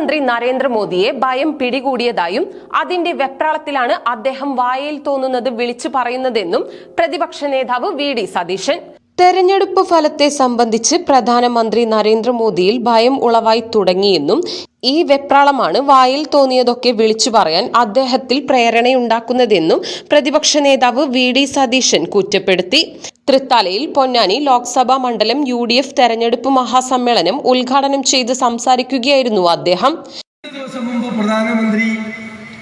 പ്രധാനമന്ത്രി നരേന്ദ്രമോദിയെ ഭയം പിടികൂടിയതായും അതിന്റെ വെപ്രാളത്തിലാണ് അദ്ദേഹം വായയിൽ തോന്നുന്നത് വിളിച്ചു പറയുന്നതെന്നും പ്രതിപക്ഷ നേതാവ് വി ഡി സതീശൻ. തെരഞ്ഞെടുപ്പ് ഫലത്തെ സംബന്ധിച്ച് പ്രധാനമന്ത്രി നരേന്ദ്രമോദിയിൽ ഭയം ഉളവായി തുടങ്ങിയെന്നും ഈ വെപ്രാളമാണ് വായിൽ തോന്നിയതൊക്കെ വിളിച്ചു പറയാൻ അദ്ദേഹത്തിൽ പ്രേരണയുണ്ടാക്കുന്നതെന്നും പ്രതിപക്ഷ നേതാവ് വി ഡി സതീശൻ കുറ്റപ്പെടുത്തി. തൃത്താലയിൽ പൊന്നാനി ലോക്സഭാ മണ്ഡലം യു ഡി എഫ് തെരഞ്ഞെടുപ്പ് മഹാസമ്മേളനം ഉദ്ഘാടനം ചെയ്ത് സംസാരിക്കുകയായിരുന്നു അദ്ദേഹം. മുമ്പ് പ്രധാനമന്ത്രി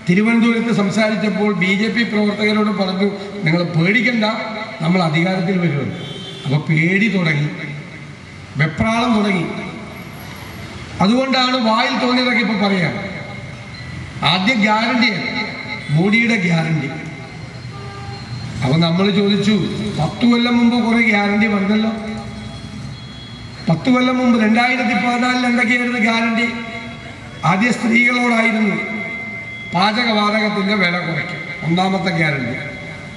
തിരുവനന്തപുരത്ത് സംസാരിച്ചപ്പോൾ ബി ജെ പി പ്രവർത്തകരോട് പറഞ്ഞു നിങ്ങൾ പേടിക്കണ്ട നമ്മൾ അധികാരത്തിൽ വരുമെന്ന് അപ്പോൾ പേടി തുടങ്ങി. വെപ്രാളം തുടങ്ങി. അതുകൊണ്ടാണ് വായിൽ തോന്നിയതൊക്കെ ഇപ്പൊ പറയാം. ആദ്യം ഗ്യാരണ്ടി മോഡിയുടെ ഗ്യാരണ്ടി. അപ്പൊ നമ്മൾ ചോദിച്ചു പത്തു കൊല്ലം മുമ്പ് കുറെ ഗ്യാരണ്ടി പറഞ്ഞല്ലോ പത്ത് കൊല്ലം മുമ്പ് രണ്ടായിരത്തി പതിനാലിൽ എന്തൊക്കെയായിരുന്നു ഗ്യാരണ്ടി? ആദ്യ സ്ത്രീകളോടായിരുന്നു പാചകവാതകത്തിന്റെ വില കുറയ്ക്കും ഒന്നാമത്തെ ഗ്യാരണ്ടി.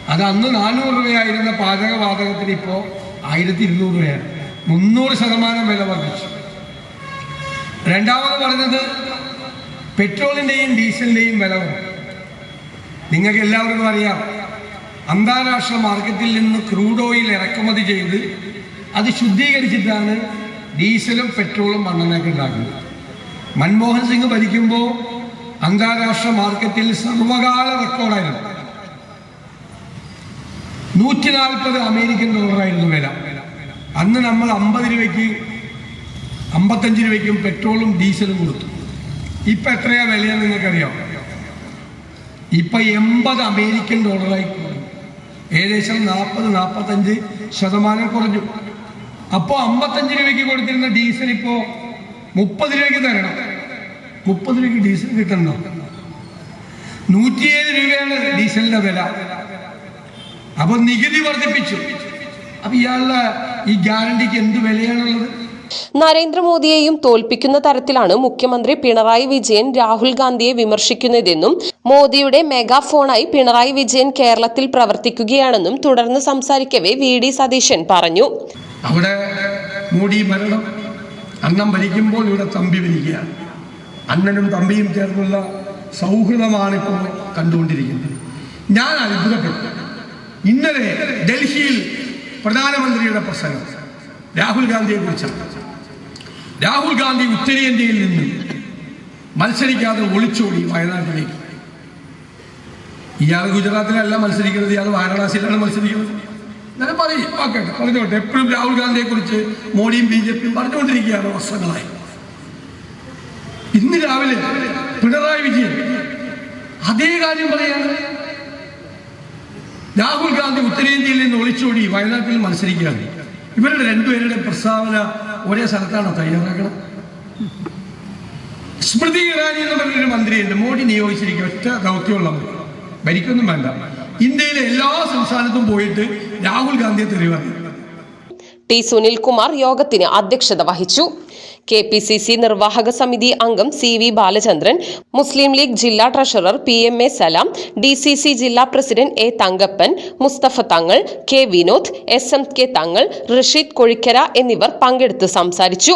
അത് അന്ന് നാനൂറ് രൂപയായിരുന്ന പാചകവാതകത്തിന് ഇപ്പോൾ ആയിരത്തി ഇരുന്നൂറ് രൂപയാണ്. മുന്നൂറ് ശതമാനം വില വർദ്ധിച്ചു. രണ്ടാമത് പറഞ്ഞത് പെട്രോളിന്റെയും ഡീസലിന്റെയും വില നിങ്ങൾക്ക് എല്ലാവർക്കും അറിയാം അന്താരാഷ്ട്ര മാർക്കറ്റിൽ നിന്ന് ക്രൂഡ് ഓയിൽ ഇറക്കുമതി ചെയ്ത് അത് ശുദ്ധീകരിച്ചിട്ടാണ് ഡീസലും പെട്രോളും മണ്ണെണ്ണയൊക്കെ ഉണ്ടാക്കുന്നത്. മൻമോഹൻ സിംഗ് ഭരിക്കുമ്പോൾ അന്താരാഷ്ട്ര മാർക്കറ്റിൽ സർവകാല റെക്കോർഡായിരുന്നു. നൂറ്റി നാൽപ്പത് അമേരിക്കൻ ഡോളറായിരുന്നു വില. അന്ന് നമ്മൾ അമ്പത് രൂപയ്ക്ക് അമ്പത്തഞ്ച് രൂപയ്ക്കും പെട്രോളും ഡീസലും കൊടുത്തു. ഇപ്പൊ എത്രയാ വിലയെന്ന് നിങ്ങൾക്കറിയാം ഇപ്പൊ എൺപത് അമേരിക്കൻ ഡോളറായി കുറഞ്ഞു ഏകദേശം നാൽപ്പത് നാൽപ്പത്തഞ്ച് ശതമാനം കുറഞ്ഞു. അപ്പോൾ അമ്പത്തഞ്ച് രൂപയ്ക്ക് കൊടുത്തിരുന്ന ഡീസൽ ഇപ്പോൾ മുപ്പത് രൂപയ്ക്ക് തരണം. മുപ്പത് രൂപയ്ക്ക് ഡീസൽ കിട്ടണോ നൂറ്റിയേഴ് രൂപയാണ് ഡീസലിന്റെ വില. അപ്പൊ നികുതി വർദ്ധിപ്പിച്ചു. അപ്പൊ ഇയാളുടെ ഈ ഗ്യാരണ്ടിക്ക് എന്ത് വിലയാണുള്ളത്? നരേന്ദ്രമോദിയെയും തോൽപ്പിക്കുന്ന തരത്തിലാണ് മുഖ്യമന്ത്രി പിണറായി വിജയൻ രാഹുൽ ഗാന്ധിയെ വിമർശിക്കുന്നതെന്നും മോദിയുടെ മെഗാഫോണായി പിണറായി വിജയൻ കേരളത്തിൽ പ്രവർത്തിക്കുകയാണെന്നും തുടർന്ന് സംസാരിക്കവേ വി ഡി സതീശൻ പറഞ്ഞു. അവിടെ മോഡി ഭരണം അണ്ണം ഭരിക്കുമ്പോൾ ഇവിടെ തമ്പി ഭരിക്കുകയാണ് അണ്ണനും തമ്പിയും ചേർന്നുള്ള സൗഹൃദമാണ് ഇപ്പോൾ കണ്ടുകൊണ്ടിരിക്കുന്നത്. ഞാൻ അത്ഭുതപ്പെട്ടു. ഇന്നലെ ഡൽഹിയിൽ പ്രധാനമന്ത്രിയുടെ പ്രസംഗം. രാഹുൽ ഗാന്ധിയെ കുറിച്ചാണ്. രാഹുൽ ഗാന്ധി ഉത്തരേന്ത്യയിൽ നിന്ന് മത്സരിക്കാതെ ഒളിച്ചോടി വയനാട്ടിലേക്ക്. ഇയാൾ ഗുജറാത്തിലല്ല മത്സരിക്കുന്നത് ഇയാൾ വാരണാസിയിലാണ് മത്സരിക്കുന്നത്. ഞാൻ പറയും ഓക്കെ പറഞ്ഞോട്ടെ എപ്പോഴും രാഹുൽ ഗാന്ധിയെ കുറിച്ച് മോഡിയും ബി ജെ പിയും പറഞ്ഞുകൊണ്ടിരിക്കുകയാണ് വർഷങ്ങളായി. ഇന്ന് രാവിലെ പിണറായി വിജയൻ അതേ കാര്യം പറയാണ്. രാഹുൽ ഗാന്ധി ഉത്തരേന്ത്യയിൽ നിന്ന് ഒളിച്ചോടി വയനാട്ടിൽ മത്സരിക്കുകയാണ്. ഇവരുടെ രണ്ടുപേരുടെ പ്രസ്താവന ഒരേ സ്ഥലത്താണ് തയ്യാറാക്കണം. സ്മൃതി ഇറാനി എന്ന് പറഞ്ഞൊരു മന്ത്രിയുണ്ട്. മോഡി നിയോഗിച്ചിരിക്കും. ഒറ്റ ദൗത്യമുള്ള മന്ത്രി. ഭരിക്കൊന്നും വേണ്ട. ഇന്ത്യയിലെ എല്ലാ സംസ്ഥാനത്തും പോയിട്ട് രാഹുൽ ഗാന്ധിയെ തെളിവാക്കി. ടി സുനിൽകുമാർ യോഗത്തിന് അധ്യക്ഷത വഹിച്ചു. കെ പി സി സി നിർവാഹക സമിതി അംഗം C V Balachandran Muslim League ജില്ലാ treasurer P M A Salam D C C ജില്ലാ president A Thankappan Mustafa Thangal K Vinod S M K Thangal Rasheed Kozhikkara എന്നിവർ പങ്കെടുത്ത് സംസാരിച്ചു.